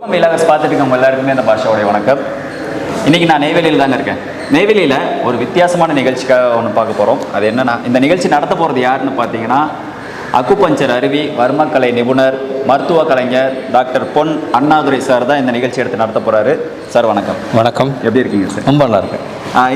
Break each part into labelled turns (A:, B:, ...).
A: மீலாவர்ஸ் பார்த்துட்டு இருக்கவங்க எல்லாருக்குமே இந்த பாஷாவுடைய வணக்கம். இன்னைக்கு நான் நெய்வேலியில் தாங்க இருக்கேன். நெய்வேலியில் ஒரு வித்தியாசமான நிகழ்ச்சிக்காக ஒன்று பார்க்க போகிறோம் அது என்னன்னா இந்த நிகழ்ச்சி நடத்த போகிறது யாருன்னு பார்த்தீங்கன்னா அக்குபஞ்சர் அருவி வர்மக்கலை நிபுணர் மருத்துவ கலைஞர் டாக்டர் பொன் அண்ணாதுரை சார் தான் இந்த நிகழ்ச்சி எடுத்து நடத்த போகிறாரு சார் வணக்கம்.
B: வணக்கம்.
A: எப்படி இருக்கீங்க சார்?
B: ரொம்ப நல்லா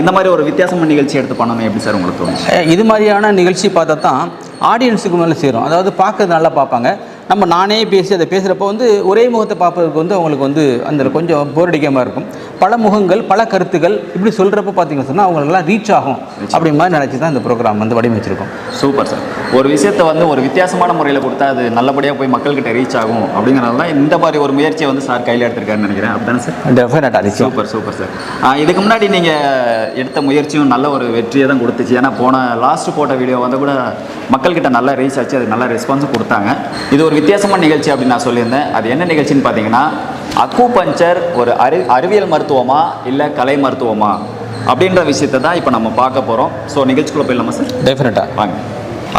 A: இந்த மாதிரி ஒரு வித்தியாசமான நிகழ்ச்சி எடுத்து பண்ணணும் எப்படி சார் உங்களுக்கு
B: அஹ் இது மாதிரியான நிகழ்ச்சி பார்த்தா தான் ஆடியன்ஸுக்கு மேலே சேரும். அதாவது பார்க்கறது நல்லா பார்ப்பாங்க. நம்ம நானே பேசி அதை பேசுகிறப்போ வந்து ஒரே முகத்தை பார்ப்பதற்கு வந்து அவங்களுக்கு வந்து அந்த கொஞ்சம் போர் அடிக்காமல் இருக்கும். பல முகங்கள் பல கருத்துக்கள் இப்படி சொல்கிறப்ப பார்த்தீங்கன்னு சொன்னால் அவங்களுக்குலாம் ரீச் ஆகும் அப்படி மாதிரி நினச்சி தான் இந்த ப்ரோக்ராம் வந்து வடிவமைச்சிருக்கோம்.
A: சூப்பர் சார் ஒரு விஷயத்தை வந்து ஒரு வித்தியாசமான முறையில் கொடுத்தா அது நல்லபடியாக போய் மக்கள்கிட்ட ரீச் ஆகும் அப்படிங்கிறனால தான் இந்த மாதிரி ஒரு முயற்சியை வந்து சார் கையில் எடுத்திருக்காருன்னு நினைக்கிறேன். அப்படிதானே சார்
B: டெஃபினட்டாக
A: சூப்பர் சூப்பர் சார் இதுக்கு முன்னாடி நீங்கள் எடுத்த முயற்சியும் நல்ல ஒரு வெற்றியை தான் கொடுத்துச்சு. ஏன்னா போன லாஸ்ட் போட்ட வீடியோ வந்து கூட மக்கள்கிட்ட நல்ல ரீச் ஆச்சு. அது நல்ல ரெஸ்பான்ஸும் கொடுத்தாங்க. இது ஒரு வித்தியாசமான நிகழ்ச்சி அப்படின்னு நான் சொல்லியிருந்தேன். அது என்ன நிகழ்ச்சின்னு பார்த்தீங்கன்னா அக்கு பஞ்சர் ஒரு அறி அறிவியல் மருத்துவமா இல்லை கலை மருத்துவமா அப்படின்ற விஷயத்தை தான் இப்போ நம்ம பார்க்க போகிறோம் ஸோ நிகழ்ச்சிக்குள்ளே போயிடலாமா சார்
B: டெஃபினட்டாக
A: வாங்க.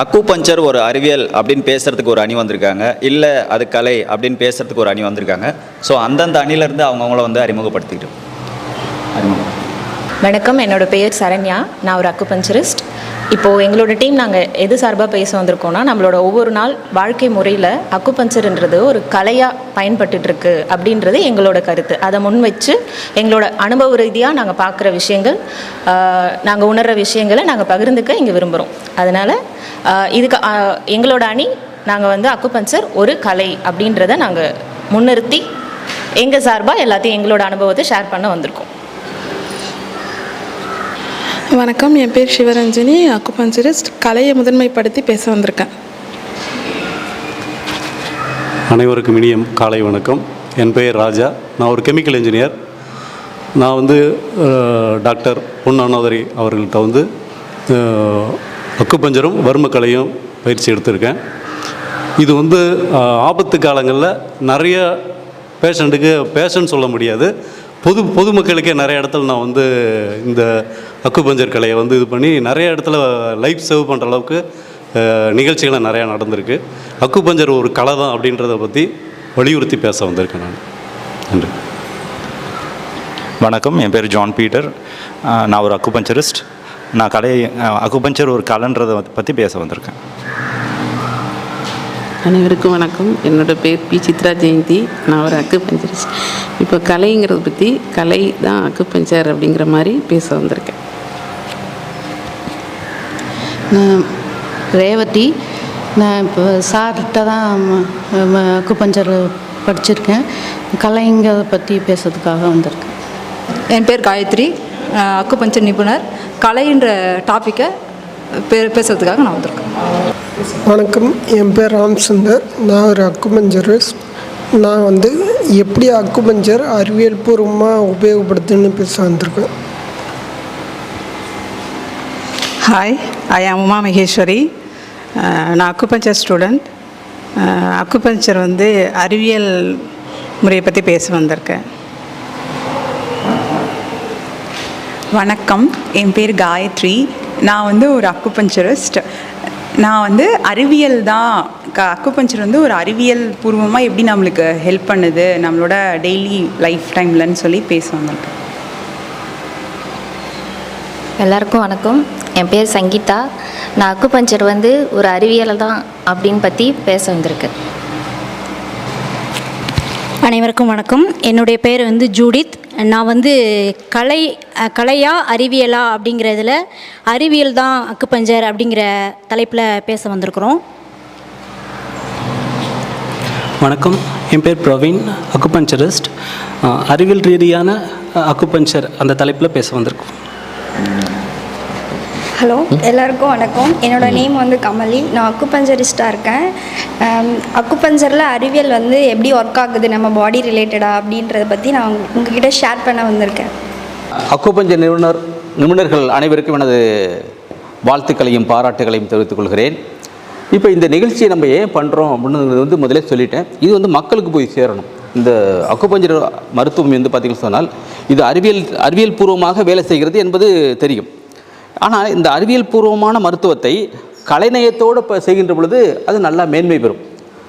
A: அக்கு பஞ்சர் ஒரு அறிவியல் அப்படின்னு பேசுறதுக்கு ஒரு அணி வந்திருக்காங்க. இல்லை அது கலை அப்படின்னு பேசுறதுக்கு ஒரு அணி வந்திருக்காங்க. ஸோ அந்தந்த அணிலேருந்து அவங்கவுங்கள வந்து அறிமுகப்படுத்திக்கிட்டு அறிமுகம்.
C: வணக்கம். என்னோட பெயர் சரண்யா. நான் ஒரு அக்குபஞ்சரிஸ்ட். இப்போது எங்களோட டீம் நாங்கள் எது சார்பாக பேச வந்திருக்கோம்னா நம்மளோட ஒவ்வொரு நாள் வாழ்க்கை முறையில் அக்குபஞ்சர்ன்றது ஒரு கலையாக பயன்பட்டுருக்கு அப்படின்றது எங்களோட கருத்து. அதை முன் வச்சு எங்களோட அனுபவ ரீதியாக நாங்கள் பார்க்குற விஷயங்கள் நாங்கள் உணர்கிற விஷயங்களை நாங்கள் பகிர்ந்துக்க இங்கே விரும்புகிறோம் அதனால் இதுக்கு எங்களோட அணி நாங்கள் வந்து அக்குபஞ்சர் ஒரு கலை அப்படின்றத நாங்கள் முன்னிறுத்தி எங்கள் சார்பாக எல்லாத்தையும் எங்களோட அனுபவத்தை ஷேர் பண்ண வந்திருக்கோம்.
D: வணக்கம். என் பேர் சிவரஞ்சனி. அக்குபஞ்சரிஸ்ட் கலையை முதன்மைப்படுத்தி பேச வந்திருக்கேன்.
E: அனைவருக்கும் இனிய காலை வணக்கம். என் பெயர் ராஜா. நான் ஒரு கெமிக்கல் இன்ஜினியர். நான் வந்து டாக்டர் பொன் அண்ணாதரி அவர்கள்ட்ட வந்து அக்குப்பஞ்சரும் வர்மக்கலையும் பயிற்சி எடுத்திருக்கேன். இது வந்து ஆபத்து காலங்களில் நிறைய பேஷண்ட்டுக்கு பேஷண்ட் சொல்ல முடியாது. பொது பொதுமக்களுக்கே நிறைய இடத்துல நான் வந்து இந்த அக்குபஞ்சர் கலையை வந்து இது பண்ணி நிறைய இடத்துல லைஃப் சேவ் பண்ணுற அளவுக்கு நிகழ்ச்சிகளை நிறையா நடந்திருக்கு. அக்குபஞ்சர் ஒரு கலை தான் அப்படின்றத பற்றி வலியுறுத்தி பேச வந்திருக்கேன் நான். நன்றி.
F: வணக்கம். என் பேர் ஜான் பீட்டர். நான் ஒரு அக்குபஞ்சரிஸ்ட் நான் கலை அக்குபஞ்சர் ஒரு கலைன்றதை பற்றி பேச வந்திருக்கேன்.
G: அனைவருக்கும் வணக்கம். என்னோட பேர் பி. சித்ரா ஜெயந்தி. நான் ஒரு அக்கு பஞ்சரிஸ்ட் இப்போ கலைங்கிறத பற்றி கலை தான் அக்கு பஞ்சர் அப்படிங்கிற மாதிரி பேச வந்திருக்கேன்.
H: நான் ரேவதி. நான் இப்போ சார்கிட்ட தான் அக்குபஞ்சர் படிச்சிருக்கேன். கலைங்கிறத பற்றி பேசுறதுக்காக வந்திருக்கேன்.
I: என் பேர் காயத்ரி. அக்குபஞ்சர் நிபுணர். கலைன்ற டாப்பிக்கை பே பேசுறதுக்காக நான் வந்திருக்கேன்.
J: வணக்கம். என் பேர் ராம்சுந்தர். நான் ஒரு அக்குபஞ்சரிஸ்ட் நான் வந்து எப்படி அக்குபஞ்சர் அறிவியல் பூர்வமாக உபயோகப்படுத்துன்னு பேச வந்திருக்கேன்.
K: ஹாய் ஐ ஆம் உமா மகேஸ்வரி நான் அக்குபஞ்சர் ஸ்டூடெண்ட் uh, அக்குபஞ்சர் வந்து அறிவியல் முறையை பற்றி பேச வந்திருக்கேன்.
L: வணக்கம். என் பேர் காயத்ரி. நான் வந்து ஒரு அக்குபஞ்சரிஸ்ட். நான் வந்து அறிவியல் தான். க அக்குபஞ்சர் வந்து ஒரு அறிவியல் பூர்வமாக எப்படி நம்மளுக்கு ஹெல்ப் பண்ணுது நம்மளோட டெய்லி லைஃப் டைம்லன்னு சொல்லி பேச வந்திருக்கேன்
M: எல்லாருக்கும் வணக்கம். என் பேர் சங்கீதா. நான் அக்குபஞ்சர் வந்து ஒரு அறிவியலை தான் அப்படின்னு பற்றி பேச வந்திருக்கேன்
N: அனைவருக்கும் வணக்கம். என்னுடைய பேர் வந்து ஜூடித். நான் வந்து கலை கலையா அறிவியலா அப்படிங்கிறதுல அறிவியல் தான் அக்குப்பஞ்சர் அப்படிங்கிற தலைப்பில் பேச வந்திருக்கிறோம்.
O: வணக்கம். என் பேர் பிரவீன் அக்குபஞ்சரிஸ்ட் அறிவியல் ரீதியான அக்குபஞ்சர் அந்த தலைப்பில் பேச வந்திருக்கோம்.
P: ஹலோ எல்லாருக்கும் வணக்கம். என்னோட நேம் வந்து கமலி. நான் அக்குபஞ்சரிஸ்டாக இருக்கேன். அக்குபஞ்சரில் அறிவியல் வந்து எப்படி ஒர்க் ஆகுது நம்ம பாடி ரிலேட்டடாக அப்படின்றத பற்றி நான் உங்க- உங்ககிட்ட ஷேர் பண்ண வந்திருக்கேன்.
B: அக்குபஞ்சர் நிபுணர் நிபுணர்கள் அனைவருக்கும் எனது வாழ்த்துக்களையும் பாராட்டுகளையும் தெரிவித்துக் கொள்கிறேன். இப்போ இந்த நிகழ்ச்சியை நம்ம ஏன் பண்ணுறோம் அப்படின்னு வந்து முதலே சொல்லிட்டேன். இது வந்து மக்களுக்கு போய் சேரணும். இந்த அக்குபஞ்சர் மருத்துவம் வந்து பார்த்திங்கன்னு சொன்னால் இது அறிவியல் அறிவியல் பூர்வமாக வேலை செய்கிறது என்பது தெரியும். ஆனால் இந்த அறிவியல் பூர்வமான மருத்துவத்தை கலைநயத்தோடு இப்போ செய்கின்ற பொழுது அது நல்லா மேன்மை பெறும்.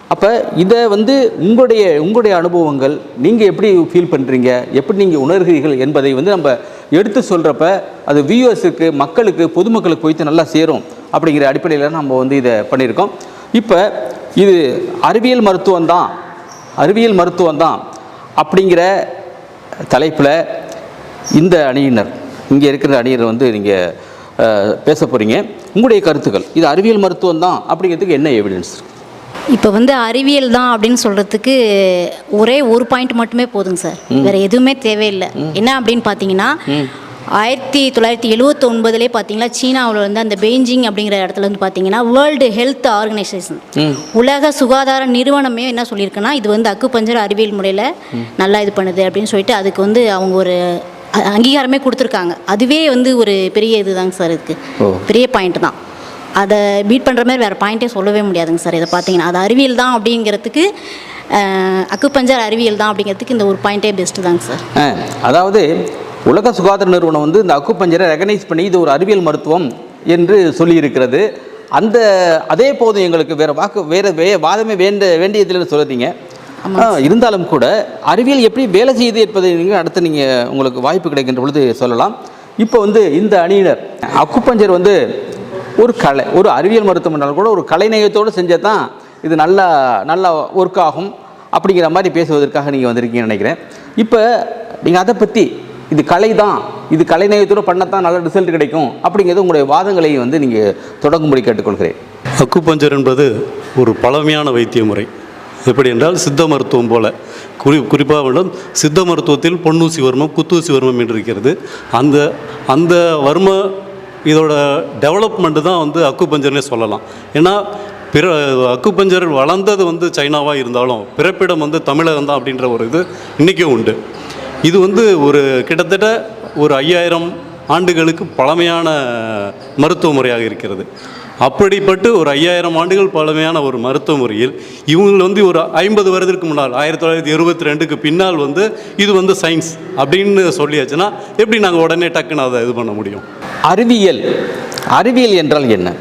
B: அப்போ இதை வந்து உங்களுடைய உங்களுடைய அனுபவங்கள் நீங்கள் எப்படி ஃபீல் பண்ணுறீங்க எப்படி நீங்கள் உணர்கிறீர்கள் என்பதை வந்து நம்ம எடுத்து சொல்கிறப்ப அது வியூஎஸுக்கு மக்களுக்கு பொதுமக்களுக்கு போய்த்து நல்லா சேரும் அப்படிங்கிற அடிப்படையில் நம்ம வந்து இதை பண்ணியிருக்கோம் இப்போ இது அறிவியல் மருத்துவம் தான். அறிவியல் மருத்துவம் தான் அப்படிங்கிற தலைப்பில் இந்த அணியினர் இங்கே இருக்கிற அணியினர் வந்து நீங்கள் பேச போகிறீங்க உங்களுடைய கருத்துக்கள் இது அறிவியல் மருத்துவம் தான் அப்படிங்கிறதுக்கு என்ன எவிடன்ஸ்
N: இப்போ வந்து அறிவியல் தான் அப்படின்னு சொல்கிறதுக்கு ஒரே ஒரு பாயிண்ட் மட்டுமே போதுங்க சார். வேறு எதுவுமே தேவையில்லை. என்ன அப்படின்னு பார்த்தீங்கன்னா ஆயிரத்தி தொள்ளாயிரத்தி எழுவத்தி ஒன்பதுலேயே பார்த்தீங்கன்னா சீனாவில் வந்து அந்த பெய்ஜிங் அப்படிங்கிற இடத்துல வந்து பார்த்தீங்கன்னா வேர்ல்டு ஹெல்த் ஆர்கனைசேஷன் உலக சுகாதார நிறுவனமே என்ன சொல்லியிருக்குன்னா இது வந்து அக்குபஞ்சர் அறிவியல் முறையில் நல்லா இது பண்ணுது அப்படின்னு சொல்லிட்டு அதுக்கு வந்து அவங்க ஒரு அங்கீகாரமே கொடுத்துருக்காங்க. அதுவே வந்து ஒரு பெரிய இதுதாங்க சார் இதுக்கு.
B: ஓ.
N: பெரிய பாயிண்ட் தான். அதை பீட் பண்ணுற மாதிரி வேறு பாயிண்ட்டே சொல்லவே முடியாதுங்க சார் இதை பார்த்தீங்கன்னா அது அறிவியல் தான் அப்படிங்கிறதுக்கு அஹ், அக்குபஞ்சர் அறிவியல் தான் அப்படிங்கிறதுக்கு இந்த ஒரு பாயிண்ட்டே பெஸ்ட்டு தாங்க சார்.
B: அதாவது உலக சுகாதார நிறுவனம் வந்து இந்த அக்குப்பஞ்சரை ரெகனைஸ் பண்ணி இது ஒரு அறிவியல் மருத்துவம் என்று சொல்லியிருக்கிறது. அந்த அதே போதும் எங்களுக்கு வேறு வாக்கு வேறு வே வாதமே வேண்ட வேண்டியதில்லைன்னு சொல்லுறீங்க இருந்தாலும் கூட அறிவியல் எப்படி வேலை செய்யுது என்பதை நீங்கள் அடுத்து நீங்கள் உங்களுக்கு வாய்ப்பு கிடைக்கின்ற பொழுது சொல்லலாம். இப்போ வந்து இந்த அணியினர் அக்குப்பஞ்சர் வந்து ஒரு கலை ஒரு அறிவியல் மருத்துவம் என்றாலும் கூட ஒரு கலைநயத்தோடு செஞ்சால் தான் இது நல்லா நல்லா ஒர்க் ஆகும் அப்படிங்கிற மாதிரி பேசுவதற்காக நீங்கள் வந்திருக்கீங்கன்னு நினைக்கிறேன். இப்போ நீங்கள் அதை பற்றி இது கலை தான் இது கலைநயத்தோடு பண்ணத்தான் நல்ல ரிசல்ட் கிடைக்கும் அப்படிங்கிறது உங்களுடைய வாதங்களை வந்து நீங்கள் தொடங்கும்படி கேட்டுக்கொள்கிறேன்.
E: அக்குபஞ்சர் என்பது ஒரு பழமையான வைத்திய முறை எப்படி என்றால் சித்த மருத்துவம் போல. குறி குறிப்பாக வேண்டும். சித்த மருத்துவத்தில் பொன்னூசி வர்மம் குத்தூசி வர்மம் என்று இருக்கிறது. அந்த அந்த வர்ம இதோட டெவலப்மெண்ட்டு தான் வந்து அக்குபஞ்சர்னே சொல்லலாம். ஏன்னா பிற அக்குபஞ்சர் வளர்ந்தது வந்து சைனாவாக இருந்தாலும் பிறப்பிடம் வந்து தமிழகம் தான் அப்படின்ற ஒரு இது இன்றைக்கும் உண்டு. இது வந்து ஒரு கிட்டத்தட்ட ஒரு ஐயாயிரம் ஆண்டுகளுக்கு பழமையான மருத்துவ முறையாக இருக்கிறது. அப்படிப்பட்டு ஒரு ஐயாயிரம் ஆண்டுகள் பழமையான ஒரு மருத்துவ முறையில் இவங்க வந்து ஒரு ஐம்பது வருடத்துக்கு முன்னால் ஆயிரத்தி தொள்ளாயிரத்தி இருபத்தி ரெண்டுக்கு பின்னால் வந்து இது வந்து சயின்ஸ் அப்படின்னு சொல்லியாச்சுன்னா எப்படி நாங்கள் உடனே டக்குன்னு அதை இது பண்ண முடியும்?
B: அறிவியல். அறிவியல் என்றால் என்ன?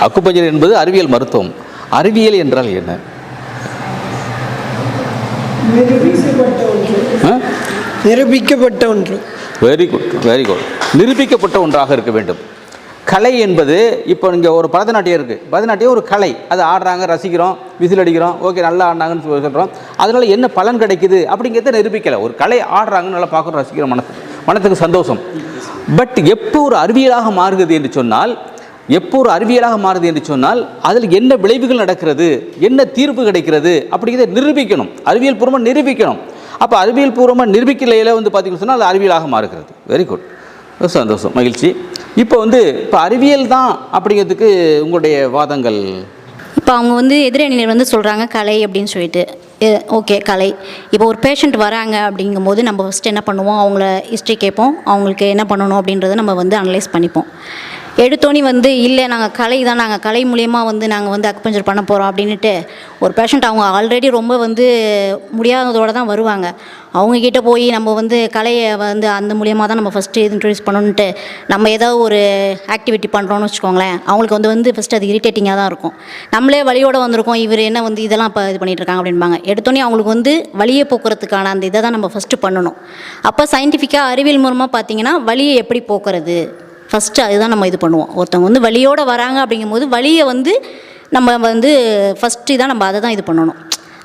B: அக்குப்பஞ்சர் என்பது அறிவியல் மருத்துவம். அறிவியல் என்றால் என்ன? ஆ?
J: நிரூபிக்கப்பட்ட ஒன்று.
B: வெரி குட் வெரி குட் நிரூபிக்கப்பட்ட ஒன்றாக இருக்க வேண்டும். கலை என்பது இப்போ இங்கே ஒரு பரதநாட்டியம் இருக்குது பரதநாட்டியம் ஒரு கலை. அது ஆடுறாங்க ரசிக்கிறோம் விசில் அடிக்கிறோம் ஓகே நல்லா ஆடினாங்கன்னு சொல்லி சொல்கிறோம் அதனால் என்ன பலன் கிடைக்குது அப்படிங்கிறத நிரூபிக்கலை. ஒரு கலை ஆடுறாங்கன்னு நல்லா பார்க்குறோம் ரசிக்கிறோம் மனசு மனத்துக்கு சந்தோஷம். பட் எப்போ ஒரு அறிவியலாக மாறுகிறது என்று சொன்னால் எப்போ ஒரு அறிவியலாக மாறுது என்று சொன்னால் அதில் என்ன விளைவுகள் நடக்கிறது என்ன தீர்ப்பு கிடைக்கிறது அப்படிங்கிறத நிரூபிக்கணும். அறிவியல் பூர்வமாக நிரூபிக்கணும். அப்போ அறிவியல் பூர்வமாக நிரூபிக்கலையில் வந்து பார்த்திங்கன்னு சொன்னால் அது அறிவியலாக மாறுகிறது. வெரி குட் சந்தோஷம் மகிழ்ச்சி. இப்போ வந்து இப்போ அறிவியல் தான் அப்படிங்கிறதுக்கு உங்களுடைய வாதங்கள்?
N: இப்போ அவங்க வந்து எதிரணியினர் வந்து சொல்கிறாங்க கலை அப்படின்னு சொல்லிட்டு. ஓகே கலை. இப்போ ஒரு பேஷண்ட் வராங்க அப்படிங்கும்போது நம்ம ஃபஸ்ட்டு என்ன பண்ணுவோம்? அவங்கள ஹிஸ்ட்ரி கேட்போம். அவங்களுக்கு என்ன பண்ணணும் அப்படின்றத நம்ம வந்து அனலைஸ் பண்ணிப்போம். எடுத்தோன்னே வந்து இல்லை நாங்கள் கலை தான் நாங்கள் கலை மூலியமாக வந்து நாங்கள் வந்து அக்குபஞ்சர் பண்ண போகிறோம் அப்படின்ட்டு ஒரு பேஷண்ட் அவங்க ஆல்ரெடி ரொம்ப வந்து முடியாததோடு தான் வருவாங்க. அவங்கக்கிட்ட போய் நம்ம வந்து கலையை வந்து அந்த மூலியமாக தான் நம்ம ஃபஸ்ட்டு இன்ட்ரடியூஸ் பண்ணணுன்ட்டு நம்ம ஏதோ ஒரு ஆக்டிவிட்டி பண்ணுறோன்னு வச்சுக்கோங்களேன் அவங்களுக்கு வந்து வந்து ஃபஸ்ட்டு அது இரிட்டேட்டிங்காக தான் இருக்கும். நம்மளே வழியோடு வந்திருக்கோம் இவர் என்ன வந்து இதெல்லாம் இப்போ இது பண்ணிகிட்ருக்காங்க இருக்காங்க அப்படின்பாங்க எடுத்தோன்னே அவங்களுக்கு வந்து வழியை போக்குறதுக்கான அந்த இதை தான் நம்ம ஃபஸ்ட்டு பண்ணணும். அப்போ சயின்டிஃபிக்காக அறிவியல் மூலமாக பார்த்தீங்கன்னா வழியை எப்படி போக்குறது? ஃபஸ்ட்டு அதுதான் நம்ம இது பண்ணுவோம். ஒருத்தவங்க வந்து வழியோடு வராங்க அப்படிங்கும்போது வழியை வந்து நம்ம வந்து ஃபஸ்ட்டு தான் நம்ம அதை தான் இது பண்ணணும்.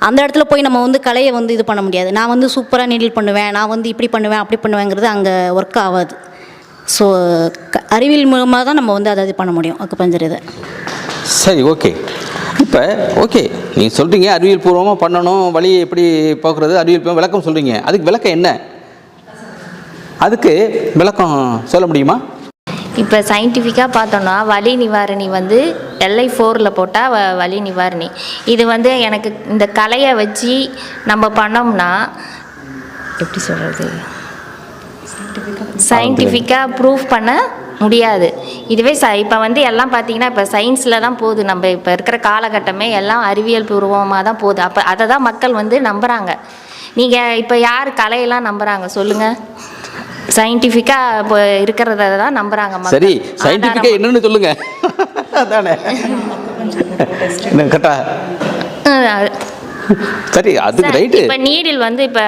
N: அந்த இடத்துல போய் நம்ம வந்து கலையை வந்து இது பண்ண முடியாது. நான் வந்து சூப்பராக நீடில் பண்ணுவேன் நான் வந்து இப்படி பண்ணுவேன் அப்படி பண்ணுவேங்கிறது அங்கே ஒர்க் ஆகாது. ஸோ அறிவியல் மூலமாக தான் நம்ம வந்து அதை இது பண்ண முடியும் அக்குப்பஞ்சர் இதை.
B: சரி ஓகே இப்போ ஓகே நீங்கள் சொல்கிறீங்க அறிவியல் பூர்வமாக பண்ணணும் வழியை எப்படி பார்க்குறது அறிவியல் பூர்வம் விளக்கம் சொல்கிறீங்க அதுக்கு விளக்கம் என்ன? அதுக்கு விளக்கம் சொல்ல முடியுமா?
M: இப்போ சயின்டிஃபிக்காக பார்த்தோன்னா வலி நிவாரணி வந்து எல்ஐ ஃபோரில் போட்டால் வ வலி நிவாரணி. இது வந்து எனக்கு இந்த கலையை வச்சு நம்ம பண்ணோம்னா எப்படி சொல்கிறது சயின்டிஃபிக்காக ப்ரூஃப் பண்ண முடியாது. இதுவே ச இப்போ வந்து எல்லாம் பார்த்தீங்கன்னா இப்போ சயின்ஸில் தான் போகுது. நம்ம இப்போ இருக்கிற காலகட்டமே எல்லாம் அறிவியல் பூர்வமாக தான் போகுது. அப்போ அதை தான் மக்கள் வந்து நம்புகிறாங்க நீங்கள் இப்போ யார் கலையெல்லாம் நம்புகிறாங்க சொல்லுங்கள் சயின்டிஃபிக்காக இப்போ இருக்கிறத தான் நம்புகிறாங்க
B: சரி சயின்டிஃபிக்காக என்னன்னு சொல்லுங்க. அதானே. கரெக்டா? சரி அதுக்கு ரைட்டு
M: இப்போ நீரில் வந்து இப்போ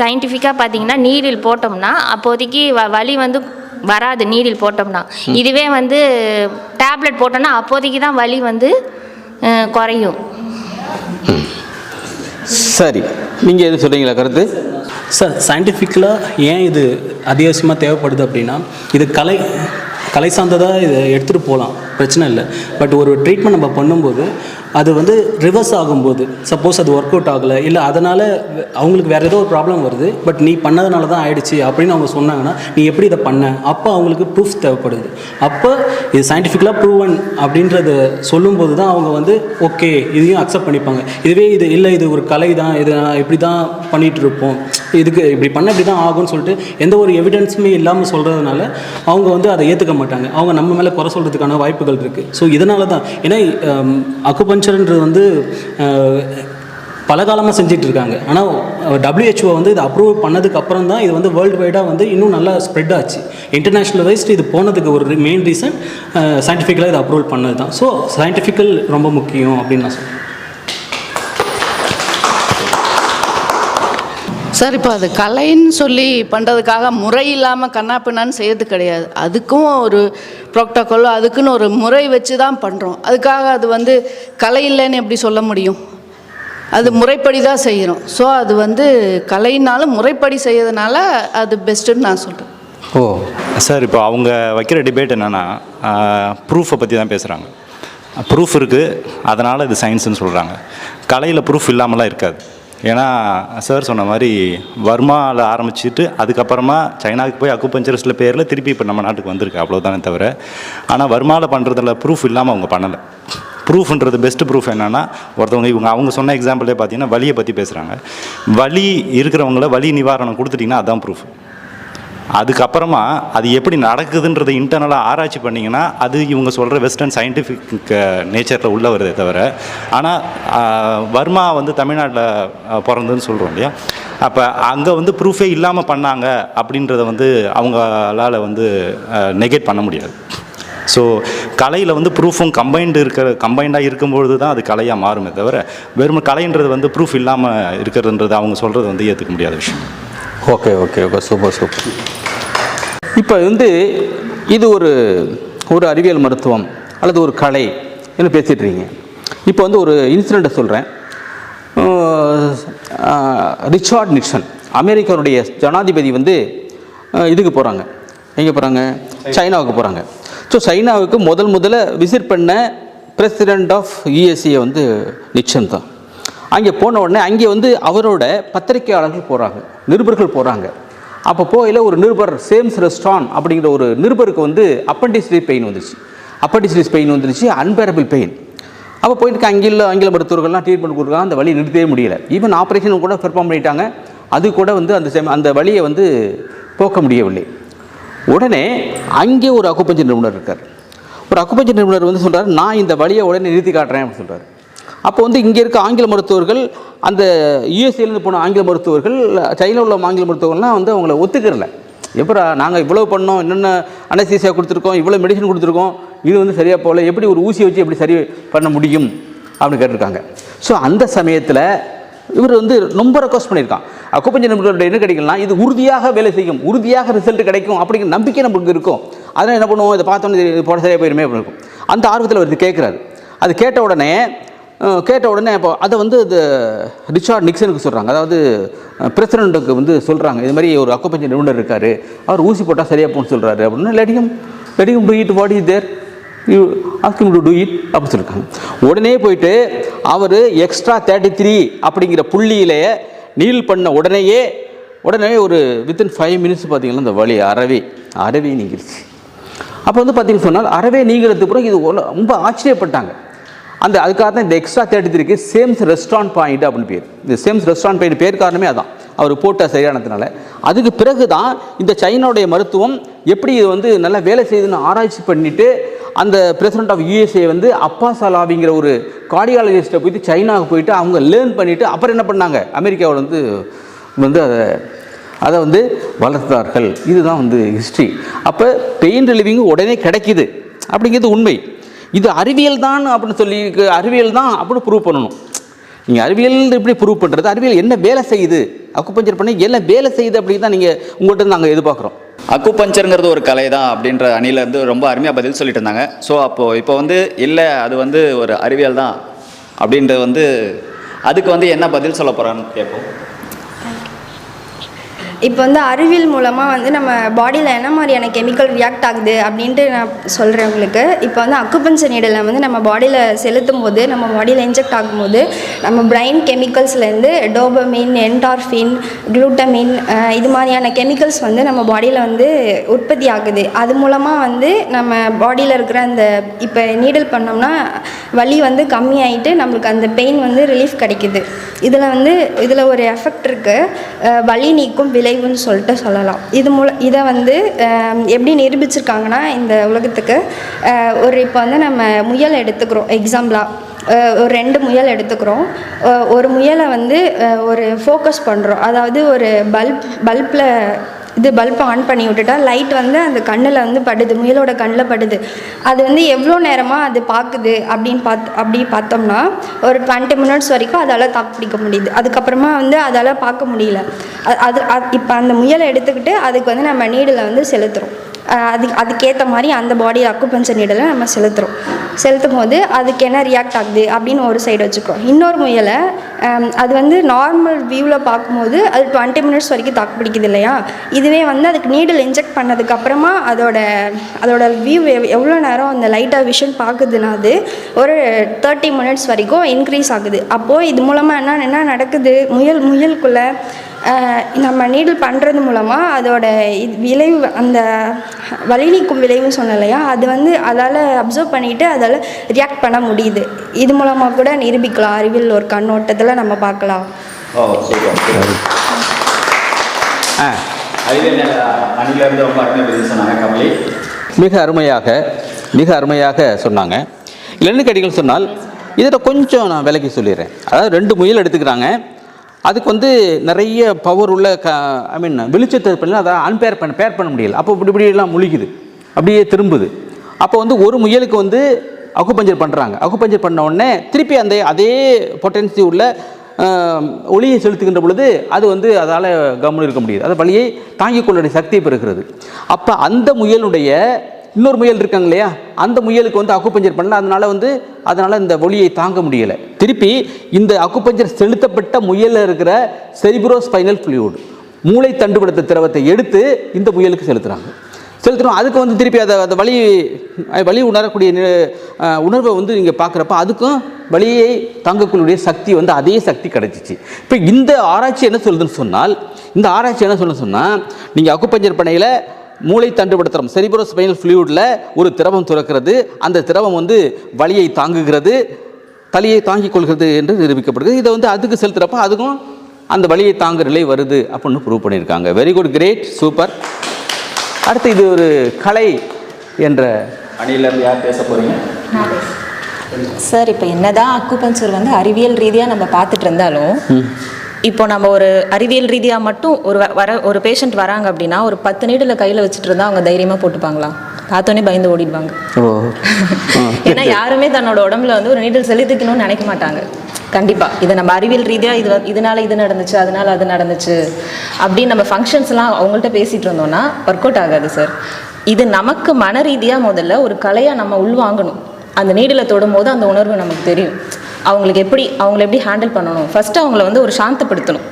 M: சயின்டிஃபிக்காக பார்த்தீங்கன்னா நீரில் போட்டோம்னா அப்போதைக்கு வ வலி வந்து வராது நீரில் போட்டோம்னா. இதுவே வந்து டேப்லெட் போட்டோம்னா அப்போதைக்கு தான் வலி வந்து குறையும்.
B: சரி. நீங்கள் எது சொல்கிறீங்களா கருத்து?
O: சார் சயின்டிஃபிக்கலாக ஏன் இது அத்தியாவசியமாக தேவைப்படுது அப்படின்னா இது கலை கலை சார்ந்ததாக இதை எடுத்துகிட்டு போகலாம். பிரச்சனை இல்லை. பட் ஒரு ட்ரீட்மெண்ட் நம்ம பண்ணும்போது அது வந்து ரிவர்ஸ் ஆகும்போது சப்போஸ் அது ஒர்க் அவுட் ஆகலை இல்லை அதனால் அவங்களுக்கு வேறு ஏதோ ஒரு ப்ராப்ளம் வருது பட் நீ பண்ணதுனால தான் ஆயிடுச்சு அப்படின்னு அவங்க சொன்னாங்கன்னா நீ எப்படி இதை பண்ண? அப்போ அவங்களுக்கு ப்ரூஃப் தேவைப்படுது. அப்போ இது சயின்டிஃபிக்கலாக ப்ரூவன் அப்படின்றத சொல்லும்போது தான் அவங்க வந்து ஓகே இதையும் அக்செப்ட் பண்ணிப்பாங்க. இதுவே இது இல்லை இது ஒரு கலை தான் இது இப்படி தான் பண்ணிகிட்டு இருப்போம். இதுக்கு இப்படி பண்ண இப்படி தான் ஆகும்னு சொல்லிட்டு எந்த ஒரு எவிடன்ஸுமே இல்லாமல் சொல்கிறதுனால அவங்க வந்து அதை ஏற்றுக்க மாட்டாங்க. அவங்க நம்ம மேலே குறை சொல்கிறதுக்கான வாய்ப்புகள் இருக்குது ஸோ இதனால தான் ஏன்னா அக்குபஞ்சர்ன்றது வந்து பலகாலமாக பல காலமாக செஞ்சுட்டு இருக்காங்க. ஆனால் டபிள்யூஹெச்ஓ வந்து இதை அப்ரூவ் பண்ணதுக்கு அப்புறம் தான் இது வந்து வேர்ல்டு வைடாக வந்து இன்னும் நல்லா ஸ்ப்ரெட் ஆச்சு. இன்டர்நேஷ்னல் வைஸ்ட் இது போனதுக்கு ஒரு மெயின் ரீசன் சயின்டிஃபிக்கலாக இதை அப்ரூவல் பண்ணது தான் ஸோ சயின்டிஃபிக்கல் ரொம்ப முக்கியம் அப்படின்னு நான் சொல்கிறேன்
H: சார் இப்போ அது கலைன்னு சொல்லி பண்ணுறதுக்காக முறை இல்லாமல் கண்ணாப்பின்னான்னு செய்யறது கிடையாது. அதுக்கும் ஒரு ப்ரோட்டோக்கால் அதுக்குன்னு ஒரு முறை வச்சு தான் பண்ணுறோம் அதுக்காக அது வந்து கலை இல்லைன்னு எப்படி சொல்ல முடியும்? அது முறைப்படி தான் செய்கிறோம் ஸோ அது வந்து கலைனாலும் முறைப்படி செய்யறதுனால அது பெஸ்ட்டுன்னு நான் சொல்கிறேன்
B: ஓ
F: சார் இப்போ அவங்க வைக்கிற டிபேட் என்னென்னா ப்ரூஃபை பற்றி தான் பேசுகிறாங்க ப்ரூஃப் இருக்குது அதனால் இது சயின்ஸுன்னு சொல்கிறாங்க கலையில் ப்ரூஃப் இல்லாமலாம் இருக்காது. ஏன்னா சார் சொன்ன மாதிரி வர்மாவில் ஆரம்பிச்சிட்டு அதுக்கப்புறமா சைனாவுக்கு போய் அக்குபஞ்சரிஸ்டில் பேரில் திருப்பி இப்போ நம்ம நாட்டுக்கு வந்திருக்கு. அவ்வளோதானே தவிர ஆனால் வர்மாவில் பண்ணுறதுல ப்ரூஃப் இல்லாமல் அவங்க பண்ணலை. ப்ரூஃப்ன்றது பெஸ்ட் ப்ரூஃப் என்னென்னா ஒருத்தவங்க இவங்க அவங்க சொன்ன எக்ஸாம்பிளே பார்த்தீங்கன்னா வலியை பற்றி பேசுகிறாங்க வலி இருக்கிறவங்கள வலி நிவாரணம் கொடுத்துட்டிங்கன்னா அதான் ப்ரூஃப் அதுக்கப்புறமா அது எப்படி நடக்குதுன்றதை இன்டர்னலாக ஆராய்ச்சி பண்ணிங்கன்னா அது இவங்க சொல்கிற வெஸ்டர்ன் சயின்டிஃபிக் நேச்சரில் உள்ள வருதே தவிர ஆனால் வர்மா வந்து தமிழ்நாட்டில் பிறந்ததுன்னு சொல்கிறோம் இல்லையா? அப்போ அங்கே வந்து ப்ரூஃபே இல்லாமல் பண்ணாங்க அப்படின்றத வந்து அவங்களால வந்து நெகேட் பண்ண முடியாது. ஸோ கலையில் வந்து ப்ரூஃபும் கம்பைன்டு இருக்கிற கம்பைண்டாக இருக்கும்பொழுது தான் அது கலையாக மாறுமே தவிர வெறும் கலைன்றது வந்து ப்ரூஃப் இல்லாமல் இருக்கிறதுன்றது அவங்க சொல்கிறது வந்து ஏற்றுக்க முடியாத விஷயம்.
B: Okay okay okay super super. இப்போ வந்து இது ஒரு ஒரு அறிவியல் மருத்துவம் அல்லது ஒரு கலை என்ன பேசிட்டு இருக்கீங்க. இப்போ வந்து ஒரு இன்சிடெண்ட்டை சொல்கிறேன் ரிச்சார்ட் நிக்சன் அமெரிக்காவுடைய ஜனாதிபதி வந்து இதுக்கு போகிறாங்க எங்கே போகிறாங்க சைனாவுக்கு போகிறாங்க ஸோ சைனாவுக்கு முதல் முதல்ல விசிட் பண்ண பிரசிடெண்ட் ஆஃப் யூஎஸ்ஏ வந்து நிக்சன் தான். அங்கே போன உடனே அங்கே வந்து அவரோட பத்திரிகையாளர்கள் போகிறாங்க நிருபர்கள் போகிறாங்க அப்போ போகையில் ஒரு நிருபர் சேம்ஸ் ரெஸ்டான் அப்படிங்கிற ஒரு நிருபருக்கு வந்து அப்பண்டிசிரி பெயின் வந்துச்சு அப்பண்டிசிரிஸ் பெயின் வந்துருச்சு அன்பேரபிள் பெயின் அப்போ போயிட்டு அங்கில ஆங்கில மருத்துவர்கள்லாம் ட்ரீட்மெண்ட் கொடுக்குறாங்க அந்த வழி நிறுத்தவே முடியல. ஈவன் ஆப்ரேஷன் கூட பெர்ஃபார்ம் பண்ணிட்டாங்க. அது கூட வந்து அந்த செம் அந்த வழியை வந்து போக்க முடியவில்லை. உடனே அங்கே ஒரு அக்குப்பஞ்சர் நிபுணர் இருக்கார். ஒரு அக்குப்பஞ்சர் நிபுணர் வந்து சொல்கிறார் நான் இந்த வழியை உடனே நிறுத்தி காட்டுறேன் அப்படின்னு சொல்கிறார் அப்போ வந்து இங்கே இருக்க ஆங்கில மருத்துவர்கள் அந்த யூஎஸ்ஏலேருந்து போன ஆங்கில மருத்துவர்கள் சைனாவில் உள்ள ஆங்கில மருத்துவர்கள்லாம் வந்து அவங்கள ஒத்துக்கிறல. எப்படா நாங்கள் இவ்வளோ பண்ணோம் என்னென்ன அனஸ்தீசியா கொடுத்துருக்கோம் இவ்வளோ மெடிசன் கொடுத்துருக்கோம் இது வந்து சரியாக போகல எப்படி ஒரு ஊசியை வச்சு எப்படி சரி பண்ண முடியும் அப்படின்னு கேட்டிருக்காங்க. ஸோ அந்த சமயத்தில் இவர் வந்து ரொம்ப ரெக்வஸ்ட் பண்ணியிருக்கான். அக்குப்பஞ்ச நிபுணர்களோட என்ன கிடைக்கும்னா இது உறுதியாக வேலை செய்யும் உறுதியாக ரிசல்ட் கிடைக்கும் அப்படிங்கிற நம்பிக்கை நமக்கு இருக்கும். அதனால் என்ன பண்ணுவோம் இதை பார்த்தோன்னே போட சரியாக போயிருமே அப்படின்னு இருக்கும். அந்த ஆர்வத்தில் அவர் இது கேட்குறாரு. அது கேட்ட உடனே கேட்ட உடனே இப்போ அதை வந்து இது ரிச்சார்ட் நிக்சனுக்கு சொல்கிறாங்க அதாவது பிரசிடண்ட்டுக்கு வந்து சொல்கிறாங்க இது மாதிரி ஒரு அக்குப்பஞ்ச நிபுணர் இருக்கார். அவர் ஊசி போட்டால் சரியாக போகணும்னு சொல்கிறாரு அப்படின்னு. லெடியும் லெடியும் do it what is there you asking to do it அப்படின்னு சொல்லியிருக்காங்க உடனே போயிட்டு அவர் எக்ஸ்ட்ரா தேர்ட்டி த்ரீ அப்படிங்கிற புள்ளியிலேயே நீல் பண்ண உடனேயே உடனே ஒரு வித்தின் ஃபைவ் மினிட்ஸ் பார்த்தீங்கன்னா இந்த வழி அறவே அறவே நீங்கிருச்சு. அப்போ வந்து பார்த்தீங்கன்னு சொன்னால் அறவே நீங்கிறதுக்கு பிறகு இது ரொம்ப ஆச்சரியப்பட்டாங்க. அந்த அதுக்காக தான் இந்த எக்ஸ்ட்ரா தேர்ட்டி த்ரீக்கு சேம்ஸ் ரெஸ்டாரண்ட் பாயிண்ட் அப்படின்னு பேர். இந்த சேம்ஸ் ரெஸ்டாரண்ட் பாயிண்ட் பேர் காரணமே அதான். அவர் போட்ட சரியானதுனால. அதுக்கு பிறகு தான் இந்த சைனாவுடைய மருத்துவம் எப்படி இது வந்து நல்லா வேலை செய்யுதுன்னு ஆராய்ச்சி பண்ணிட்டு அந்த பிரசிடென்ட் ஆஃப் யூஎஸ்ஏ வந்து அப்பா சலாபிங்கிற ஒரு கார்டியாலஜிஸ்ட்டை போயிட்டு சைனாவுக்கு போயிட்டு அவங்க லேர்ன் பண்ணிவிட்டு அப்புறம் என்ன பண்ணாங்க? அமெரிக்காவில் வந்து வந்து அதை அதை வந்து வளர்த்தார்கள். இதுதான் வந்து ஹிஸ்ட்ரி அப்போ பெயின் ரிலீவிங் உடனே கிடைக்கிது. அப்படிங்கிறது உண்மை. இது அறிவியல் தான் அப்படின்னு சொல்லி அறிவியல் தான் அப்படின்னு ப்ரூவ் பண்ணணும். நீங்கள் அறிவியல் எப்படி ப்ரூவ் பண்ணுறது அறிவியல் என்ன வேலை செய்யுது? அக்குப்பஞ்சர் பண்ணி என்ன வேலை செய்யுது அப்படின்னு தான் நீங்கள் உங்கள்கிட்ட நாங்கள் எதிர்பார்க்குறோம்.
A: அக்குபஞ்சருங்கிறது ஒரு கலை தான் அப்படின்ற அணியில் வந்து ரொம்ப அருமையாக பதில் சொல்லிட்டு இருந்தாங்க. ஸோ அப்போது இப்போ வந்து இல்லை அது வந்து ஒரு அறிவியல் தான் அப்படின்றது வந்து அதுக்கு வந்து என்ன பதில் சொல்ல போகிறான்னு கேட்போம்.
P: இப்போ வந்து அறிவியல் மூலமாக வந்து நம்ம பாடியில் என்ன மாதிரியான கெமிக்கல் ரியாக்ட் ஆகுது அப்படின்ட்டு நான் சொல்கிறேன் உங்களுக்கு. இப்போ வந்து அக்குபஞ்சர் நீடலை வந்து நம்ம பாடியில் செலுத்தும் போது நம்ம பாடியில் இன்ஜெக்ட் ஆகும்போது நம்ம பிரைன் கெமிக்கல்ஸ்லேருந்து டோபமின் என்டார்ஃபின் குளூட்டமின் இது மாதிரியான கெமிக்கல்ஸ் வந்து நம்ம பாடியில் வந்து உற்பத்தி ஆகுது. அது மூலமாக வந்து நம்ம பாடியில் இருக்கிற அந்த இப்போ நீடல் பண்ணோம்னா வலி வந்து கம்மியாயிட்டு நம்மளுக்கு அந்த பெயின் வந்து ரிலீஃப் கிடைக்குது. இதில் வந்து இதில் ஒரு எஃபெக்ட் இருக்குது வலி நீக்கும் விளைவுன்னு சொல்லிட்டு சொல்லலாம். இது மூல இதை வந்து எப்படி நிரூபிச்சிருக்காங்கன்னா இந்த உலகத்துக்கு ஒரு இப்போ வந்து நம்ம முயல் எடுத்துக்கிறோம். எக்ஸாம்பிளாக ஒரு ரெண்டு முயல் எடுத்துக்கிறோம். ஒரு முயலை வந்து ஒரு ஃபோக்கஸ் பண்ணுறோம் அதாவது ஒரு பல்ப் பல்பில் இது பல்ப் ஆன் பண்ணி விட்டுட்டா லைட் வந்து அந்த கண்ணில் வந்து படுது முயலோட கண்ணில் படுது. அது வந்து எவ்வளோ நேரமாக அது பார்க்குது அப்படின்னு பார்த்து அப்படி பார்த்தோம்னா ஒரு டுவெண்ட்டி மினிட்ஸ் வரைக்கும் அதால் தாக்கு பிடிக்க முடியுது. அதுக்கப்புறமா வந்து அதால் பார்க்க முடியல. அது அது இப்போ அந்த முயலை எடுத்துக்கிட்டு அதுக்கு வந்து நம்ம நீடில் வந்து செலுத்துகிறோம் அது அதுக்கேற்ற மாதிரி அந்த பாடி அக்குப்பஞ்சர் நீடலை நம்ம செலுத்துகிறோம் செலுத்தும் போது அதுக்கு என்ன ரியாக்ட் ஆகுது அப்படின்னு ஒரு சைடு வச்சுக்கிறோம் இன்னொரு முயலை அது வந்து நார்மல் வியூவில் பார்க்கும்போது அது டுவெண்ட்டி மினிட்ஸ் வரைக்கும் தாக்கு பிடிக்குது இல்லையா? இதுவே வந்து அதுக்கு நீடில் இன்ஜெக்ட் பண்ணதுக்கப்புறமா அதோட அதோட வியூ எவ்வளோ நேரம் அந்த லைட்டாக விஷன் பார்க்குதுன்னா அது ஒரு தேர்ட்டி மினிட்ஸ் வரைக்கும் இன்க்ரீஸ் ஆகுது. அப்போது இது மூலமாக என்ன என்ன நடக்குது? முயல் முயலுக்குள்ளே நம்ம நீடில் பண்ணுறது மூலமாக அதோட இது விளைவு அந்த வலி நீக்கும் விளைவுன்னு சொன்னேன் இல்லையா? அது வந்து அதால் அப்சர்வ் பண்ணிட்டு அதால் ரியாக்ட் பண்ண முடியுது. இது மூலமாக கூட நிரூபிக்கலாம். அறிவியல் ஒரு கண்ணோட்டத்தில் நம்ம பார்க்கலாம்.
B: மிக அருமையாக மிக அருமையாக சொன்னாங்க. இல்லைன்னு கேட்டீங்கன்னு சொன்னால் இதில் கொஞ்சம் நான் விலைக்கு சொல்லிடுறேன். அதாவது ரெண்டு முயல் எடுத்துக்கிறாங்க. அதுக்கு வந்து நிறைய பவர் உள்ள க ஐ மீன் வெளிச்சத்தை பண்ணி அதை அன்பேர் பண்ண பேர் பண்ண முடியல. அப்போ இப்படி இப்படியெல்லாம் முழிக்குது. அப்படியே திரும்புது. அப்போ வந்து ஒரு முயலுக்கு வந்து அக்குபஞ்சர் பண்ணுறாங்க அக்குபஞ்சர் பண்ண உடனே திருப்பி அந்த அதே பொட்டன்சி உள்ள ஒளியை செலுத்துகின்ற பொழுது அது வந்து அதால் கவனம் இருக்க முடியுது. அது வழியை தாங்கிக் கொள்ளுடைய சக்தியை பெறுகிறது. அப்போ அந்த முயலுடைய இன்னொரு முயல் இருக்காங்க இல்லையா? அந்த முயலுக்கு வந்து அக்குப்பஞ்சர் பண்ணல. அதனால் வந்து அதனால் இந்த ஒளியை தாங்க முடியலை. திருப்பி இந்த அக்குப்பஞ்சர் செலுத்தப்பட்ட முயலில் இருக்கிற செரிப்ரோ ஸ்பைனல் ஃப்ளூயிட் மூளை தண்டுபடுத்த திரவத்தை எடுத்து இந்த முயலுக்கு செலுத்துகிறாங்க செலுத்துகிறோம் அதுக்கு வந்து திருப்பி அதை அந்த வலி வழி வலி உணரக்கூடிய உணர்வை வந்து நீங்கள் பார்க்குறப்ப அதுக்கும் வலியை தாங்கக்கூடிய சக்தி வந்து அதே சக்தி கிடச்சிச்சு. இப்போ இந்த ஆராய்ச்சி என்ன சொல்லுதுன்னு சொன்னால் இந்த ஆராய்ச்சி என்ன சொல்லுன்னு சொன்னால் நீங்கள் அக்குப்பஞ்சர் பனையில் மூளை தண்டுபடுத்துகிறோம் செரிபுரோ ஸ்பைனல் ஃப்ளூயிடில் ஒரு திரவம் துறக்கிறது. அந்த திரவம் வந்து வலியை தாங்குகிறது. தலையை தாங்கிக் கொள்கிறது என்று நிரூபிக்கப்படுகிறது. இதை வந்து அதுக்கு செலுத்துகிறப்ப அதுக்கும் அந்த வலியை தாங்குற நிலை வருது அப்படின்னு ப்ரூவ் பண்ணியிருக்காங்க. வெரி குட் கிரேட் சூப்பர் அடுத்து இது ஒரு கலை என்ற
A: அணிலேருந்து யார் பேச போகிறீங்க
C: சார் இப்போ என்னதான் அக்குபஞ்சர் வந்து அறிவியல் ரீதியாக நம்ம பார்த்துட்டு இருந்தாலும் இப்போ நம்ம ஒரு அறிவியல் ரீதியாக மட்டும் ஒரு வ- வர ஒரு பேஷண்ட் வராங்க அப்படின்னா ஒரு பத்து நீடில் கையில் வச்சுட்டு இருந்தால் அவங்க தைரியமாக போட்டுப்பாங்களா? பார்த்தோன்னே பயந்து ஓடிடுவாங்க. ஏன்னா யாருமே தன்னோட உடம்புல வந்து ஒரு நீடில் செலுத்திக்கணும்னு நினைக்க மாட்டாங்க. கண்டிப்பாக இதை நம்ம அறிவியல் ரீதியாக இது இதனால இது நடந்துச்சு அதனால அது நடந்துச்சு அப்படின்னு நம்ம ஃபங்க்ஷன்ஸ்லாம் அவங்கள்ட்ட பேசிகிட்டு இருந்தோம்னா ஒர்க் அவுட் ஆகாது சார் இது நமக்கு மன ரீதியாக முதல்ல ஒரு கலையாக நம்ம உள்வாங்கணும். அந்த நீடில் தொடும்போது அந்த உணர்வு நமக்கு தெரியும். அவங்களுக்கு எப்படி அவங்கள எப்படி ஹேண்டில் பண்ணணும்? ஃபஸ்ட்டு அவங்கள வந்து ஒரு சாந்தப்படுத்தணும்.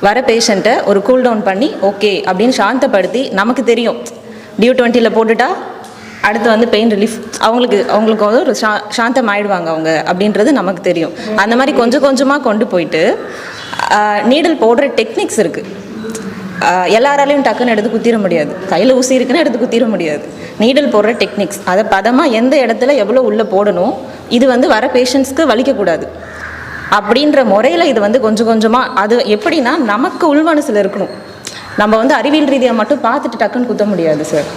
C: வர பேஷண்ட்டை ஒரு கூல் டவுன் பண்ணி ஓகே அப்படின்னு சாந்தப்படுத்தி நமக்கு தெரியும். டியூ டுவெண்ட்டியில் போட்டுட்டா அடுத்து வந்து பெயின் ரிலீஃப் அவங்களுக்கு அவங்களுக்கு வந்து ஒரு சா சாந்தம் ஆயிடுவாங்க அவங்க அப்படின்றது நமக்கு தெரியும். அந்த மாதிரி கொஞ்சம் கொஞ்சமாக கொண்டு போயிட்டு நீடல் போடுற டெக்னிக்ஸ் இருக்குது எல்லாராலையும் டக்குன்னு எடுத்து குத்திர முடியாது. கையில் ஊசி இருக்குன்னு எடுத்து குத்திர முடியாது. நீடல் போடுற டெக்னிக்ஸ் அதை பதமாக எந்த இடத்துல எவ்வளோ உள்ளே போடணும் இது வந்து வர பேஷண்ட்ஸ்க்கு வலிக்கக்கூடாது. அப்படின்ற முறையில் இது வந்து கொஞ்சம் கொஞ்சமாக அது எப்படின்னா நமக்கு உள்மனசில் இருக்கணும். நம்ம வந்து அறிவியல் ரீதியாக மட்டும் பார்த்துட்டு டக்குன்னு குத்த முடியாது சார்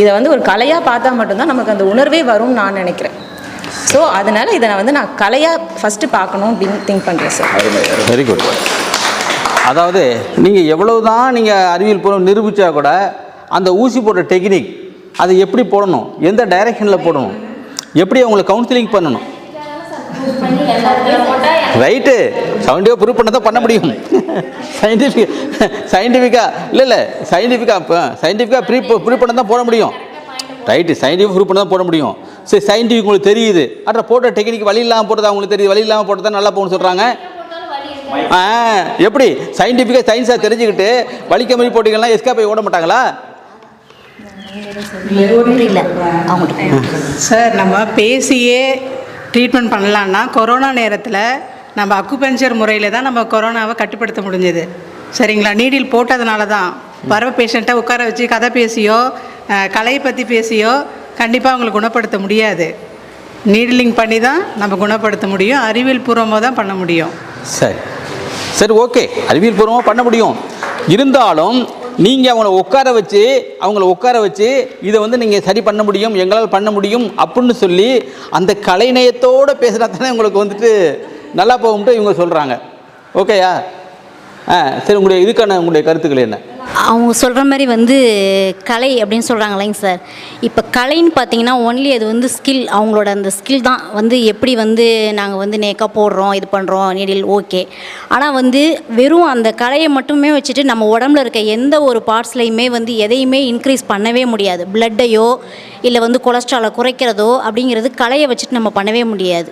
C: இதை வந்து ஒரு கலையாக பார்த்தா மட்டும்தான் நமக்கு அந்த உணர்வே வரும்னு நான் நினைக்கிறேன். ஸோ அதனால் இதை நான் வந்து நான் கலையாக ஃபஸ்ட்டு பார்க்கணும் அப்படின்னு திங்க் பண்ணுறேன் சார்
B: வெரி குட் அதாவது நீங்கள் எவ்வளவு தான் நீங்கள் அறிவியல் பூர்வம் நிரூபித்தா கூட அந்த ஊசி போடுற டெக்னிக் அதை எப்படி போடணும்? எந்த டைரெக்ஷனில் போடணும்? எப்படி அவங்களை கவுன்சிலிங் பண்ணணும்? ரைட்டு சவுண்டியாக ப்ரூவ் பண்ண தான் பண்ண முடியும். சயின்டிஃபிக் சயின்டிஃபிக்காக இல்லை இல்லை சயின்டிஃபிக்காக சயின்டிஃபிக்காக ப்ரீ ப்ரூவ் பண்ண தான் போட முடியும். ரைட்டு சயின்டிஃபிக் ப்ரூவ் பண்ண தான் போட முடியும். சரி சயின்டிஃபிக் உங்களுக்கு தெரியுது. அப்புறம் போட்ட டெக்னிக் வழி இல்லாமல் போட்டதா உங்களுக்கு தெரியுது. வழி இல்லாமல் போட்டதா நல்லா போகணும்னு சொல்கிறாங்க ஆ எப்படி? சயின்டிஃபிக்காக சயின்ஸாக தெரிஞ்சுக்கிட்டு வலிக்க மாதிரி போட்டிங்கன்னா எஸ்கா போய் ஓட மாட்டாங்களா?
K: சார் நம்ம பேசியே ட்ரீட்மெண்ட் பண்ணலான்னா கொரோனா நேரத்தில் நம்ம அக்குபஞ்சர் முறையில் தான் நம்ம கொரோனாவை கட்டுப்படுத்த முடிஞ்சது. சரிங்களா? நீடில் போட்டதுனால தான். வர பேஷண்ட்டை உட்கார வச்சு கதை பேசியோ கலையை பற்றி பேசியோ கண்டிப்பாக அவங்களை குணப்படுத்த முடியாது. நீடிலிங் பண்ணி தான் நம்ம குணப்படுத்த முடியும். அறிவியல் பூர்வமாக தான் பண்ண முடியும்.
B: சரி. சரி ஓகே. அறிவியல் பூர்வமாக பண்ண முடியும். இருந்தாலும் நீங்கள் அவங்கள உட்கார வச்சு அவங்கள உட்கார வச்சு இதை வந்து நீங்கள் சரி பண்ண முடியும் எங்களால் பண்ண முடியும் அப்படின்னு சொல்லி அந்த கலைநயத்தோடு பேசுனா தானே உங்களுக்கு வந்துட்டு நல்லா போகும்ட்டு இவங்க சொல்கிறாங்க ஓகேயா? ஆ சரி உங்களுடைய இதுக்கான உங்களுடைய கருத்துக்கள் என்ன?
N: அவங்க சொல்கிற மாதிரி வந்து கலை அப்படின்னு சொல்கிறாங்க இல்லைங்க சார்? இப்போ கலைன்னு பார்த்தீங்கன்னா ஒன்லி அது வந்து ஸ்கில் அவங்களோட அந்த ஸ்கில் தான் வந்து எப்படி வந்து நாங்கள் வந்து நேக்காக போடுறோம் இது பண்ணுறோம் நீடில் ஓகே ஆனால் வந்து வெறும் அந்த கலையை மட்டுமே வச்சுட்டு நம்ம உடம்புல இருக்க எந்த ஒரு பார்ட்ஸ்லையுமே வந்து எதையுமே இன்க்ரீஸ் பண்ணவே முடியாது. பிளட்டையோ இல்லை வந்து கொலஸ்ட்ராலை குறைக்கிறதோ அப்படிங்கிறது கலையை வச்சுட்டு நம்ம பண்ணவே முடியாது.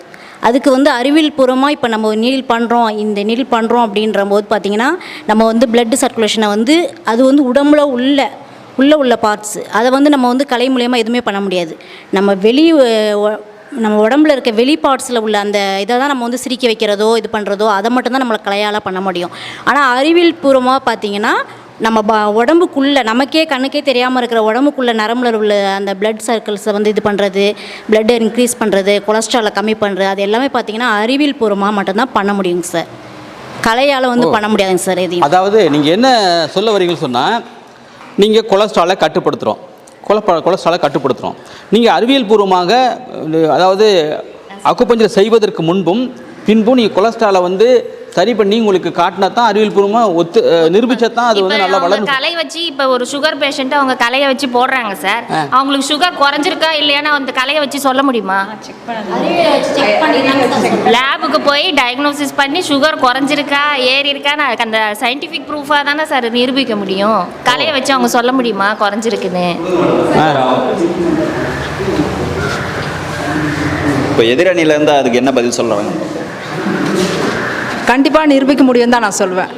N: அதுக்கு வந்து அறிவியல் பூர்வமாக இப்போ நம்ம நீல் பண்ணுறோம் இந்த நீல் பண்ணுறோம் அப்படின்ற போது பார்த்திங்கன்னா நம்ம வந்து பிளட் சர்க்குலேஷனை வந்து அது வந்து உடம்புல உள்ள உள்ளே உள்ள பார்ட்ஸ் அதை வந்து நம்ம வந்து கலை மூலியமாக எதுவுமே பண்ண முடியாது. நம்ம வெளி நம்ம உடம்புல இருக்க வெளி பார்ட்ஸில் உள்ள அந்த இதை தான் நம்ம வந்து சிரிக்க வைக்கிறதோ இது பண்ணுறதோ அதை மட்டும்தான் நம்மளை கலையால் பண்ண முடியும். ஆனால் அறிவியல் பூர்வமாக பார்த்தீங்கன்னா நம்ம ப உடம்புக்குள்ளே நமக்கே கண்ணுக்கே தெரியாமல் இருக்கிற உடம்புக்குள்ளே நரம்புல உள்ள அந்த பிளட் சர்க்கிள்ஸை வந்து இது பண்ணுறது பிளட்டை இன்க்ரீஸ் பண்ணுறது கொலஸ்ட்ராலை கம்மி பண்ணுறது அது எல்லாமே பார்த்தீங்கன்னா அறிவியல் பூர்வமாக மட்டும்தான் பண்ண முடியுங்க சார். கலையால் வந்து பண்ண முடியாதுங்க சார் எதையும்.
B: அதாவது நீங்கள் என்ன சொல்ல வரீங்கன்னு சொன்னால் நீங்கள் கொலஸ்ட்ராலை கட்டுப்படுத்துகிறோம் கொலப்ப கொலஸ்ட்ராலை கட்டுப்படுத்துகிறோம் நீங்கள் அறிவியல் பூர்வமாக அதாவது அக்குப்பஞ்சர் செய்வதற்கு முன்பும் பின்பும் நீங்கள் கொலஸ்ட்ராலை வந்து சரி பண்ணி உங்களுக்கு காட்டினா தான் அறிவியல் பூர்வமாக ஒத்து நிரூபிச்சா தான் அது வந்து நல்லா வளரும்
M: கலை வச்சு இப்போ ஒரு சுகர் பேஷண்ட் அவங்க கலையை வச்சு போடுறாங்க சார் அவங்களுக்கு சுகர் குறைஞ்சிருக்கா இல்லையான்னு அந்த கலையை வச்சு சொல்ல முடியுமா? லேபுக்கு போய் டயக்னோசிஸ் பண்ணி சுகர் குறைஞ்சிருக்கா ஏறி இருக்கான்னு அந்த சயின்டிஃபிக் ப்ரூஃபாக தானே சார் நிரூபிக்க முடியும். கலையை வச்சு அவங்க சொல்ல முடியுமா குறைஞ்சிருக்குன்னு?
A: இப்போ எதிரணியிலேருந்து அதுக்கு என்ன பதில் சொல்கிறாங்க
I: கண்டிப்பாக நிரூபிக்க முடியும் தான் நான் சொல்லுவேன்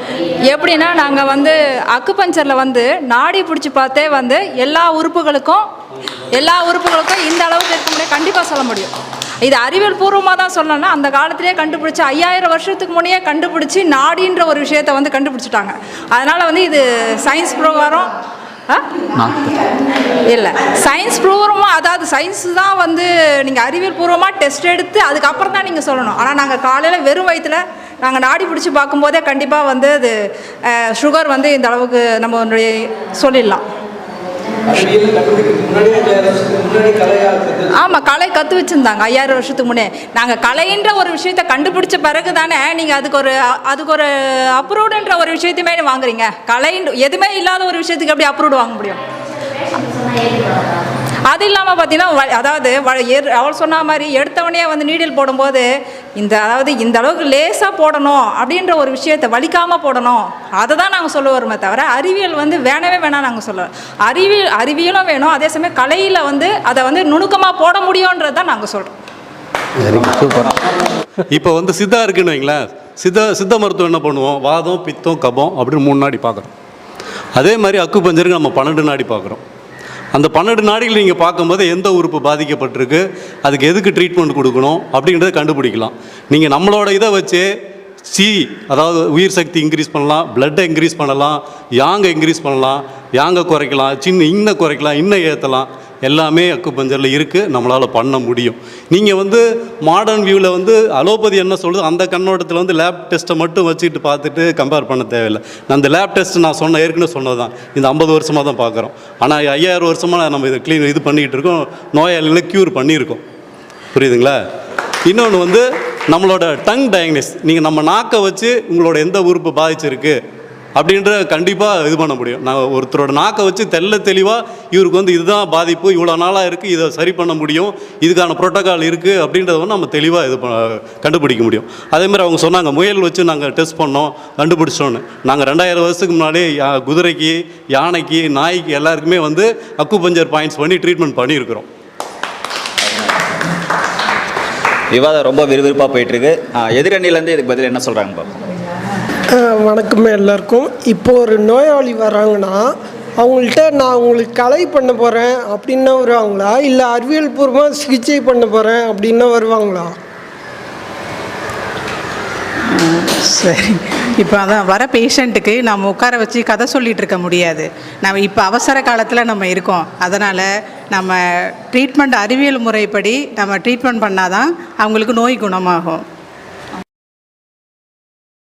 I: எப்படின்னா நாங்கள் வந்து அக்குபஞ்சரில் வந்து நாடி பிடிச்சி பார்த்தே வந்து எல்லா உறுப்புகளுக்கும் எல்லா உறுப்புகளுக்கும் இந்த அளவுக்கு இருக்க முடியும். கண்டிப்பாக சொல்ல முடியும். இது அறிவியல் பூர்வமாக தான் சொல்லணும்னா அந்த காலத்திலேயே கண்டுபிடிச்சி ஐயாயிரம் வருஷத்துக்கு முன்னே கண்டுபிடிச்சி நாடின்ற ஒரு விஷயத்தை வந்து கண்டுபிடிச்சிட்டாங்க. அதனால் வந்து இது சயின்ஸ் பிரகாரம் ஆ? இல்லை. சயின்ஸ் பூர்வமாக அதாவது சயின்ஸ் தான் வந்து நீங்கள் அறிவியல் பூர்வமாக டெஸ்ட் எடுத்து அதுக்கப்புறம் தான் நீங்கள் சொல்லணும். ஆனால் நாங்கள் காலையில் வெறும் வயிற்றுல நாங்கள் நாடி பிடிச்சி பார்க்கும்போதே கண்டிப்பாக வந்து அது சுகர் வந்து இந்த அளவுக்கு நம்ம வந்து சொல்லிடலாம். ஆமாம் கலை கற்று வச்சுருந்தாங்க ஐயாயிரம் வருஷத்துக்கு முன்னே. நாங்கள் கலைன்ற ஒரு விஷயத்தை கண்டுபிடிச்ச பிறகு தானே நீங்கள் அதுக்கு ஒரு அதுக்கு ஒரு அப்ரூவ்டுன்ற ஒரு விஷயத்தையுமே வாங்குறீங்க. கலைன்ற எதுவுமே இல்லாத ஒரு விஷயத்துக்கு எப்படி அப்ரூவ்டு வாங்க முடியும்? அது இல்லாமல் பார்த்தீங்கன்னா வ- அதாவது வ- அவள் சொன்ன மாதிரி எடுத்தவனே வந்து நீடில் போடும்போது இந்த அதாவது இந்த அளவுக்கு லேசாக போடணும் அப்படின்ற ஒரு விஷயத்தை வலிக்காமல் போடணும். அதை தான் நாங்கள் சொல்ல வருமே தவிர அறிவியல் வந்து வேணவே வேணாம் நாங்கள் சொல்ல அறிவியல் அறிவியலும் வேணும் அதே சமயம் கலையில் வந்து அதை வந்து நுணுக்கமாக போட முடியுன்றது தான் நாங்கள் சொல்கிறோம்
E: இப்போ வந்து சித்தா இருக்குன்னு வைங்களேன். சித்த சித்த மருத்துவம் என்ன பண்ணுவோம்? வாதம் பித்தம் கபம் அப்படின்னு மூணு நாடி பார்க்குறோம். அதே மாதிரி அக்கு பஞ்சருக்கு நம்ம பன்னெண்டு நாடி பார்க்குறோம். அந்த பன்னெண்டு நாடிகள் நீங்கள் பார்க்கும்போது எந்த உறுப்பு பாதிக்கப்பட்டிருக்கு? அதுக்கு எதுக்கு ட்ரீட்மெண்ட் கொடுக்கணும்? அப்படின்றத கண்டுபிடிக்கலாம். நீங்கள் நம்மளோட இதை வச்சு சி அதாவது உயிர் சக்தி இன்க்ரீஸ் பண்ணலாம் பிளட்டை இன்க்ரீஸ் பண்ணலாம் யாங்கை இன்க்ரீஸ் பண்ணலாம் யாங்கை குறைக்கலாம் சின்ன இன்னை குறைக்கலாம் இன்னும் ஏற்றலாம் எல்லாமே அக்குபஞ்சரில் இருக்குது நம்மளால் பண்ண முடியும். நீங்கள் வந்து மாடர்ன் வியூவில் வந்து அலோபதி என்ன சொல்லுது? அந்த கண்ணோட்டத்தில் வந்து லேப் டெஸ்ட்டை மட்டும் வச்சுக்கிட்டு பார்த்துட்டு கம்பேர் பண்ண தேவையில்லை. அந்த லேப் டெஸ்ட் நான் சொன்ன ஏற்கனவே சொன்னது தான் இந்த ஐம்பது வருஷமாக தான் பார்க்குறோம். ஆனால் ஐயாயிரம் வருஷமாக நம்ம இதை க்ளீன் இது பண்ணிக்கிட்டு இருக்கோம். நோயாளிகளை க்யூர் பண்ணியிருக்கோம். புரியுதுங்களா? இன்னொன்று வந்து நம்மளோட டங் டயக்னிஸ் நீங்கள் நம்ம நாக்கை வச்சு உங்களோட எந்த உறுப்பு பாதிச்சிருக்கு? அப்படின்ற கண்டிப்பாக இது பண்ண முடியும். நான் ஒருத்தரோட நாக்கை வச்சு தெல்ல தெளிவாக இவருக்கு வந்து இதுதான் பாதிப்பு இவ்வளோ நாளாக இருக்குது இதை சரி பண்ண முடியும் இதுக்கான ப்ரோட்டோக்கால் இருக்குது அப்படின்றத வந்து நம்ம தெளிவாக இது ப- கண்டுபிடிக்க முடியும். அதேமாதிரி அவங்க சொன்னாங்க முயல் வச்சு நாங்கள் டெஸ்ட் பண்ணோம் கண்டுபிடிச்சோன்னு. நாங்கள் ரெண்டாயிரம் வருஷத்துக்கு முன்னாடி யா- குதிரைக்கு யானைக்கு நாய்க்கு எல்லாருக்குமே வந்து அக்கு பஞ்சர் பாயிண்ட்ஸ் பண்ணி ட்ரீட்மெண்ட் பண்ணியிருக்கிறோம்.
A: விவாதம் ரொம்ப விறுவிறுப்பாக போயிட்டுருக்கு எதிரணிலேருந்து இதுக்கு பதில் என்ன சொல்கிறாங்க பார்ப்போம்
J: வணக்கம் எல்லாருக்கும். இப்போ ஒரு நோயாளி வராங்கன்னா அவங்கள்ட்ட நான் உங்களுக்கு கலை பண்ண போகிறேன் அப்படின்னா வருவாங்களா? இல்லை அறிவியல் பூர்வமாக சிகிச்சை பண்ண போகிறேன் அப்படின்னா வருவாங்களா?
K: சரி. இப்போ அதான் வர பேஷண்ட்டுக்கு நம்ம உட்கார வச்சு கதை சொல்லிகிட்டு இருக்க முடியாது. நம்ம இப்போ அவசர காலத்தில் நம்ம இருக்கோம். அதனால் நம்ம ட்ரீட்மெண்ட் அறிவியல் முறைப்படி நம்ம ட்ரீட்மெண்ட் பண்ணாதான் அவங்களுக்கு நோய் குணமாகும்.